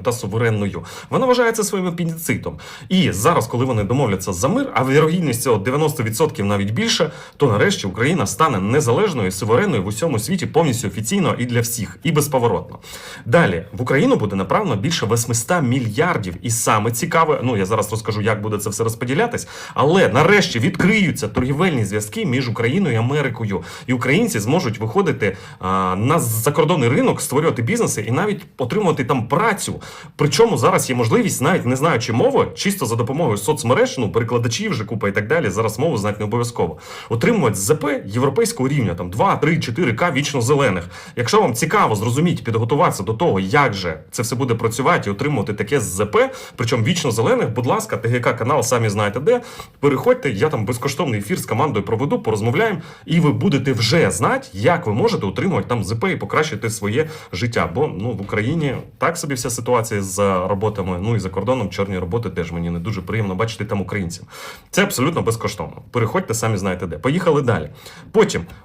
та суверенною. Вона вважається своїм апендицитом. І зараз, коли вони домовляться за мир, а вірогідність цього 90% навіть більше, то нарешті Україна стане незалежною, суверенною в усьому світі повністю офіційно і для всіх, і безповоротно. Далі в Україну буде направлено більше 800 мільярдів. І саме цікаве, ну я зараз розкажу, як буде це все розподілятись, але нарешті відкриються торгівельні зв'язки між Україною і Америкою, і українці зможуть виходити а, на закордонний ринок, створювати бізнеси і навіть отримувати там працю. Причому зараз є можливість, навіть не знаючи мови, чисто за допомогою соцмереж, ну перекладачів вже купа і так далі. Зараз мову знати не обов'язково. Отримувати ЗП європейського рівня, там 2, 3, 4К вічно зелених. Якщо вам цікаво зрозуміти, підготуватися до того, як же це все буде працювати і отримувати таке ЗП, причому вічно зелених, будь ласка, ТГК канал, самі знаєте де. Переходьте, я там безкоштовний ефір з командою проведу, порозмовляємо, і ви будете вже знати, як ви можете отримувати там ЗП і покращити своє життя. Бо ну в Україні так собі вся ситуація з роботами. Ну і за кордоном чорні роботи теж мені не дуже приємно бачити там українців. Це абсолютно безкоштовно. Переходьте, самі знаєте де. Поїхали далі. Потім,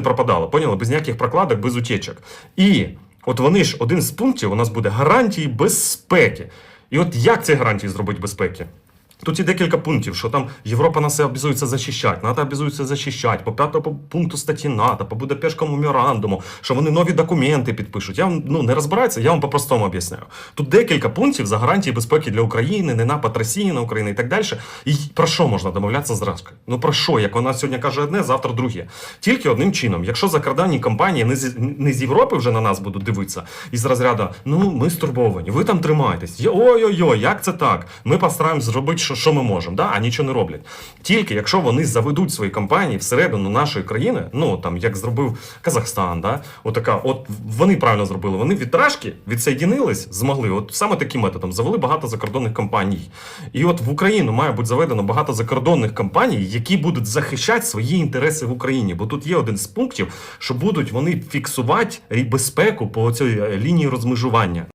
не пропадало. Поняли? Без ніяких прокладок, без утечок. І от вони ж один з пунктів у нас буде гарантії безпеки. І от як ці гарантії зробити безпеки? Тут є декілька пунктів, що там Європа нас обязується захищати, НАТО обязується захищати, по п'ятому пункту статті НАТО, по Будапештському меморандуму, що вони нові документи підпишуть. Я вам ну не розбираюся, я вам по-простому об'ясняю. Тут декілька пунктів за гарантії безпеки для України, не напад Росії на Україну і так далі. І про що можна домовлятися з Рашкою? Ну про що? Як вона сьогодні каже одне, завтра друге. Тільки одним чином, якщо закордонні компанії не з, не з Європи вже на нас будуть дивитися, із розряду, ну ми стурбовані, ви там тримаєтесь. Ой-ой-ой, як це так? Ми постараємось зробити, що, що ми можемо, да? а нічого не роблять. Тільки якщо вони заведуть свої компанії всередину нашої країни, ну там як зробив Казахстан, да? Отака, от вони правильно зробили. Вони від Рашки відсоєдінились, змогли. От саме таким методом завели багато закордонних компаній. І от в Україну має бути заведено багато закордонних компаній, які будуть захищати свої інтереси в Україні. Бо тут є один з пунктів, що будуть вони фіксувати безпеку по цій лінії розмежування.